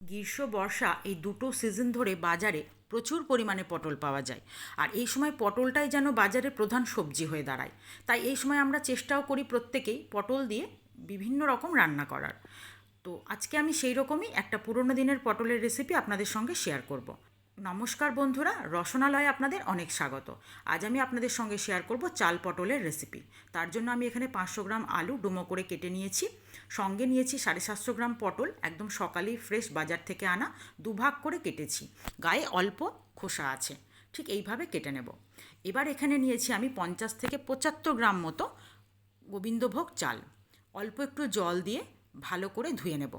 গ্রীষ্ম, বর্ষা এই দুটো সিজন ধরে বাজারে প্রচুর পরিমাণে পটল পাওয়া যায়। আর এই সময় পটলটাই যেন বাজারে প্রধান সবজি হয়ে দাঁড়ায়। তাই এই সময় আমরা চেষ্টাও করি প্রত্যেকেই পটল দিয়ে বিভিন্ন রকম রান্না করার। তো আজকে আমি সেই রকমই একটা পুরনো দিনের পটলের রেসিপি আপনাদের সঙ্গে শেয়ার করব। নমস্কার বন্ধুরা, রসনালয়ে আপনাদের অনেক স্বাগত। আজ আমি আপনাদের সঙ্গে শেয়ার করব চাল পটলের রেসিপি তার জন্য আমি এখানে পাঁচশো গ্রাম আলু ডুমো করে কেটে নিয়েছি। সঙ্গে নিয়েছি সাড়ে সাতশো গ্রাম পটল, একদম সকালেই ফ্রেশ বাজার থেকে আনা দুভাগ করে কেটেছি। গায়ে অল্প খোসা আছে, ঠিক এইভাবে কেটে নেব। এবার এখানে নিয়েছি আমি পঞ্চাশ থেকে পঁচাত্তর গ্রাম মতো গোবিন্দভোগ চাল। অল্প একটু জল দিয়ে ভালো করে ধুয়ে নেব।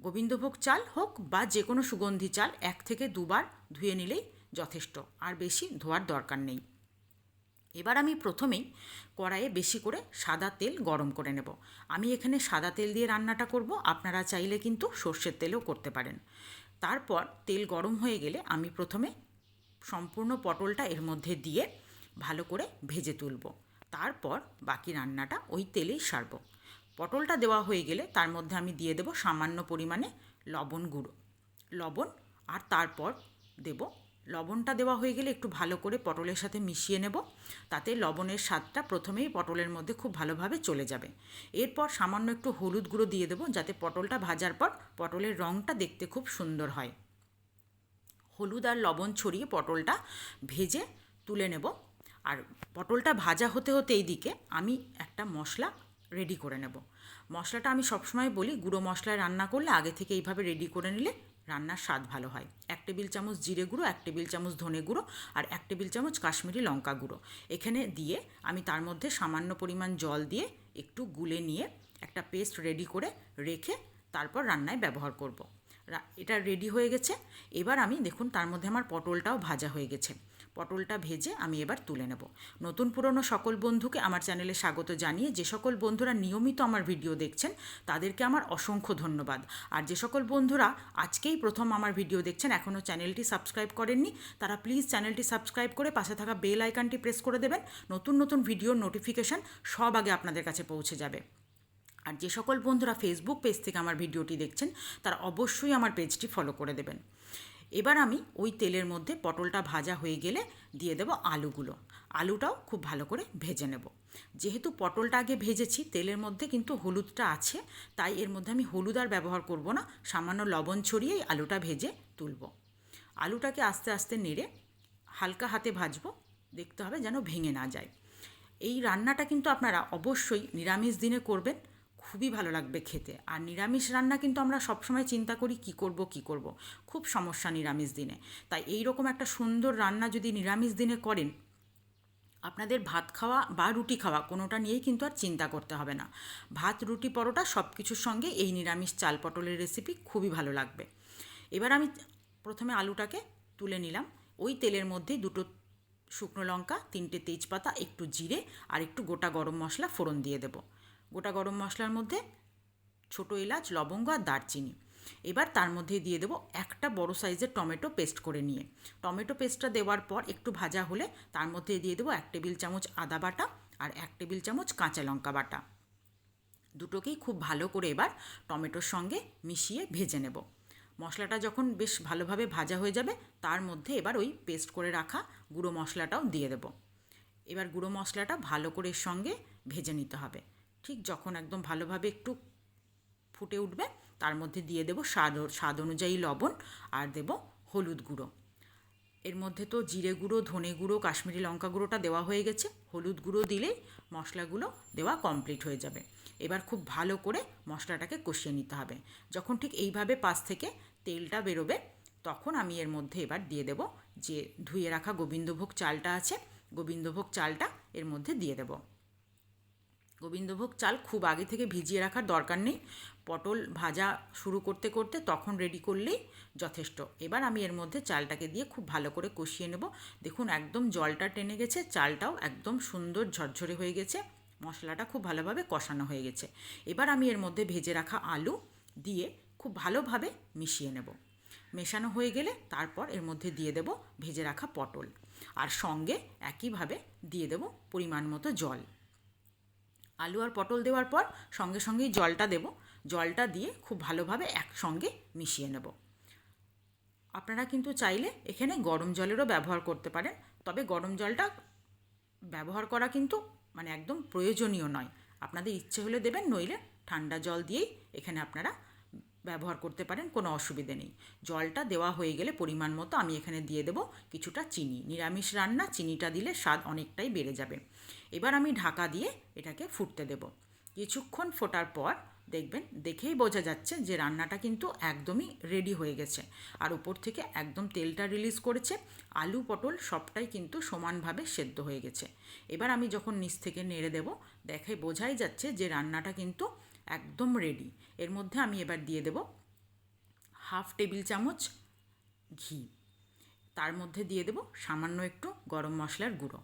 গোবিন্দভোগ চাল হোক বা যে কোনো সুগন্ধি চাল, এক থেকে দুবার ধুয়ে নিলেই যথেষ্ট। আর বেশি ধোয়ার দরকার নেই। এবার আমি প্রথমেই কড়াইয়ে বেশি করে সাদা তেল গরম করে নেব। আমি এখানে সাদা তেল দিয়ে রান্নাটা করব। আপনারা চাইলে কিন্তু সর্ষের তেলেও করতে পারেন। তারপর তেল গরম হয়ে গেলে আমি প্রথমে সম্পূর্ণ পটলটা এর মধ্যে দিয়ে ভালো করে ভেজে তুলব। তারপর বাকি রান্নাটা ওই তেলেই সারবো। পটলটা দেওয়া হয়ে গেলে তার মধ্যে আমি দিয়ে দেবো সামান্য পরিমাণে লবণ গুঁড়ো। লবণ আর তারপর দেব, লবণটা দেওয়া হয়ে গেলে একটু ভালো করে পটলের সাথে মিশিয়ে নেব, তাতে লবণের স্বাদটা প্রথমেই পটলের মধ্যে খুব ভালোভাবে চলে যাবে। এরপর সামান্য একটু হলুদ গুঁড়ো দিয়ে দেবো, যাতে পটলটা ভাজার পর পটলের রঙটা দেখতে খুব সুন্দর হয়। হলুদ আর লবণ ছড়িয়ে পটলটা ভেজে তুলে নেব। আর পটলটা ভাজা হতে হতে এইদিকে আমি একটা মশলা রেডি করে নেব। মশলাটা আমি সবসময় বলি, গুঁড়ো মশলায় রান্না করলে আগে থেকে এইভাবে রেডি করে নিলে রান্নার স্বাদ ভালো হয়। এক টেবিল চামচ জিরে গুঁড়ো, এক টেবিল চামচ ধনে গুঁড়ো আর এক টেবিল চামচ কাশ্মীরি লঙ্কা গুঁড়ো। এখানে দিয়ে আমি তার মধ্যে সামান্য পরিমাণ জল দিয়ে একটু গুলে নিয়ে একটা পেস্ট রেডি করে রেখে তারপর রান্নায় ব্যবহার করব। এটা রেডি হয়ে গেছে। এবার আমি দেখুন তার মধ্যে আমার পটলটাও ভাজা হয়ে গেছে। পটলটা ভেজে আমি এবার তুলে নেব। নতুন পুরনো সকল বন্ধুকে আমার চ্যানেলে স্বাগত জানিয়ে যে সকল বন্ধুরা নিয়মিত আমার ভিডিও দেখছেন, তাদেরকে আমার অসংখ্য ধন্যবাদ। আর যে সকল বন্ধুরা আজকেই প্রথম আমার ভিডিও দেখছেন, এখনও চ্যানেলটি সাবস্ক্রাইব করেননি, তারা প্লিজ চ্যানেলটি সাবস্ক্রাইব করে পাশে থাকা বেল আইকনটি প্রেস করে দেবেন। নতুন নতুন ভিডিওর নোটিফিকেশান সব আগে আপনাদের কাছে পৌঁছে যাবে। আর যে সকল বন্ধুরা ফেসবুক পেজ থেকে আমার ভিডিওটি দেখছেন, তারা অবশ্যই আমার পেজটি ফলো করে দেবেন। এবার আমি ওই তেলের মধ্যে পটলটা ভাজা হয়ে গেলে দিয়ে দেব আলুগুলো। আলুটাও খুব ভালো করে ভেজে নেব। যেহেতু পটলটা আগে ভেজেছি, তেলের মধ্যে কিন্তু হলুদটা আছে, তাই এর মধ্যে আমি হলুদ আর ব্যবহার করব না, সামান্য লবণ ছড়িয়েই আলুটা ভেজে তুলব। আলুটাকে আস্তে আস্তে নেড়ে হালকা হাতে ভাজবো, দেখতে হবে যেন ভেঙে না যায়। এই রান্নাটা কিন্তু আপনারা অবশ্যই নিরামিষ দিনে করবেন। খুবই ভালো লাগবে খেতে। আর নিরামিষ রান্না কিন্তু আমরা সবসময় চিন্তা করি, কি করব কি করব। খুব সমস্যা নিরামিষ দিনে। তাই এই রকম একটা সুন্দর রান্না যদি নিরামিষ দিনে করেন, আপনাদের ভাত খাওয়া বা রুটি খাওয়া কোনোটা নিয়েই কিন্তু আর চিন্তা করতে হবে না। ভাত, রুটি, পরোটা সব কিছুর সঙ্গে এই নিরামিষ চাল পটলের রেসিপি খুবই ভালো লাগবে। এবার আমি প্রথমে আলুটাকে তুলে নিলাম। ওই তেলের মধ্যে দুটো শুকনো লঙ্কা, তিনটে তেজপাতা, একটু জিরে আর একটু গোটা গরম মশলা ফোড়ন দিয়ে দেবো। গোটা গরম মশলার মধ্যে ছোটো এলাচ, লবঙ্গ আর দারচিনি। এবার তার মধ্যে দিয়ে দেবো একটা বড় সাইজের টমেটো পেস্ট করে নিয়ে। টমেটো পেস্টটা দেওয়ার পর একটু ভাজা হলে তার মধ্যে দিয়ে দেবো এক টেবিল চামচ আদা বাটা আর এক টেবিল চামচ কাঁচা লঙ্কা বাটা। দুটোকেই খুব ভালো করে এবার টমেটোর সঙ্গে মিশিয়ে ভেজে নেব। মশলাটা যখন বেশ ভালোভাবে ভাজা হয়ে যাবে, তার মধ্যে এবার ওই পেস্ট করে রাখা গুঁড়ো মশলাটাও দিয়ে দেব। এবার গুঁড়ো মশলাটা ভালো করে সঙ্গে ভেজে নিতে হবে। ঠিক যখন একদম ভালোভাবে একটু ফুটে উঠবে, তার মধ্যে দিয়ে দেবো স্বাদ স্বাদ অনুযায়ী লবণ আর দেব হলুদ গুঁড়ো। এর মধ্যে তো জিরে গুঁড়ো, ধনে গুঁড়ো, কাশ্মীরি লঙ্কা গুঁড়োটা দেওয়া হয়ে গেছে। হলুদ গুঁড়ো দিলেই মশলাগুলো দেওয়া কমপ্লিট হয়ে যাবে। এবার খুব ভালো করে মশলাটাকে কষিয়ে নিতে হবে। যখন ঠিক এইভাবে পাশ থেকে তেলটা বেরোবে, তখন আমি এর মধ্যে এবার দিয়ে দেব যে ধুয়ে রাখা গোবিন্দভোগ চালটা আছে, গোবিন্দভোগ চালটা এর মধ্যে দিয়ে দেবো। গোবিন্দভোগ চাল খুব আগে থেকে ভিজিয়ে রাখার দরকার নেই। পটল ভাজা শুরু করতে করতে তখন রেডি করলেই যথেষ্ট। এবার আমি এর মধ্যে চালটাকে দিয়ে খুব ভালো করে কষিয়ে নেব। দেখুন একদম জলটা টেনে গেছে, চালটাও একদম সুন্দর ঝরঝরে হয়ে গেছে। মশলাটা খুব ভালোভাবে কষানো হয়ে গেছে। এবার আমি এর মধ্যে ভেজে রাখা আলু দিয়ে খুব ভালোভাবে মিশিয়ে নেব। মেশানো হয়ে গেলে তারপর এর মধ্যে দিয়ে দেব ভেজে রাখা পটল। আর সঙ্গে একইভাবে দিয়ে দেব পরিমাণ মতো জল। আলু আর পটল দেওয়ার পর সঙ্গে সঙ্গেই জলটা দেব। জলটা দিয়ে খুব ভালোভাবে একসঙ্গে মিশিয়ে নেব। আপনারা কিন্তু চাইলে এখানে গরম জলেরও ব্যবহার করতে পারেন, তবে গরম জলটা ব্যবহার করা কিন্তু মানে একদম প্রয়োজনীয় নয়। আপনাদের ইচ্ছে হলে দেবেন, নইলে ঠান্ডা জল দিয়েই এখানে আপনারা ব্যবহার করতে পারেন, কোনো অসুবিধে নেই। জলটা দেওয়া হয়ে গেলে পরিমাণ মতো আমি এখানে দিয়ে দেবো কিছুটা চিনি। নিরামিষ রান্না, চিনিটা দিলে স্বাদ অনেকটাই বেড়ে যাবে। এবার আমি ঢাকা দিয়ে এটাকে ফুটতে দেব। কিছুক্ষণ ফোটার পর দেখবেন, দেখেই বোঝা যাচ্ছে যে রান্নাটা কিন্তু একদমই রেডি হয়ে গেছে। আর উপর থেকে একদম তেলটা রিলিজ করেছে, আলু, পটল সবটাই কিন্তু সমানভাবে সেদ্ধ হয়ে গেছে। এবার আমি যখন নিচ থেকে নেড়ে দেব, দেখে বোঝাই যাচ্ছে যে রান্নাটা কিন্তু একদম রেডি এর মধ্যে আমি এবার দিয়ে দেব হাফ টেবিল চামচ ঘি। তার মধ্যে দিয়ে দেব সামান্য একটু গরম মশলার গুঁড়ো।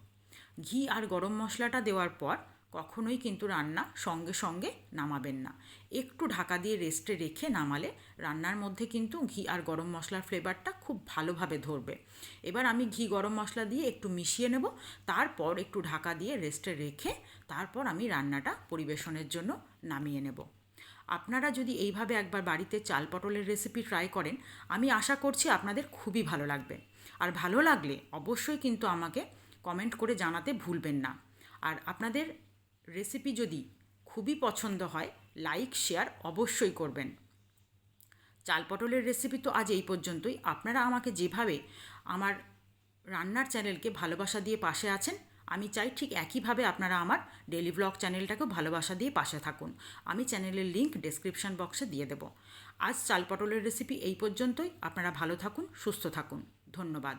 ঘি আর গরম মশলাটা দেওয়ার পর কখনোই কিন্তু রান্না সঙ্গে সঙ্গে নামাবেন না। একটু ঢাকা দিয়ে রেস্টে রেখে নামালে রান্নার মধ্যে কিন্তু ঘি আর গরম মশলার ফ্লেভারটা খুব ভালোভাবে ধরবে। এবার আমি ঘি গরম মশলা দিয়ে একটু মিশিয়ে নেব। তারপর একটু ঢাকা দিয়ে রেস্টে রেখে তারপর আমি রান্নাটা পরিবেশনের জন্য নামিয়ে নেব। আপনারা যদি এইভাবে একবার বাড়িতে চাল পটলের রেসিপি ট্রাই করেন, আমি আশা করছি আপনাদের খুবই ভালো লাগবে। আর ভালো লাগলে অবশ্যই কিন্তু আমাকে কমেন্ট করে জানাতে ভুলবেন না। আর আপনাদের রেসিপি যদি খুবই পছন্দ হয় লাইক শেয়ার অবশ্যই করবেন। চাল পটলের রেসিপি তো আজ এই পর্যন্তই। আপনারা আমাকে যেভাবে আমার রান্নার চ্যানেলকে ভালোবাসা দিয়ে পাশে আছেন আমি চাই ঠিক একইভাবে আপনারা আমার ডেলি ব্লগ চ্যানেলটাকেও ভালোবাসা দিয়ে পাশে থাকুন। আমি চ্যানেলের লিঙ্ক ডেসক্রিপশন বক্সে দিয়ে দেব। আজ চাল পটলের রেসিপি এই পর্যন্তই। আপনারা ভালো থাকুন, সুস্থ থাকুন। ধন্যবাদ।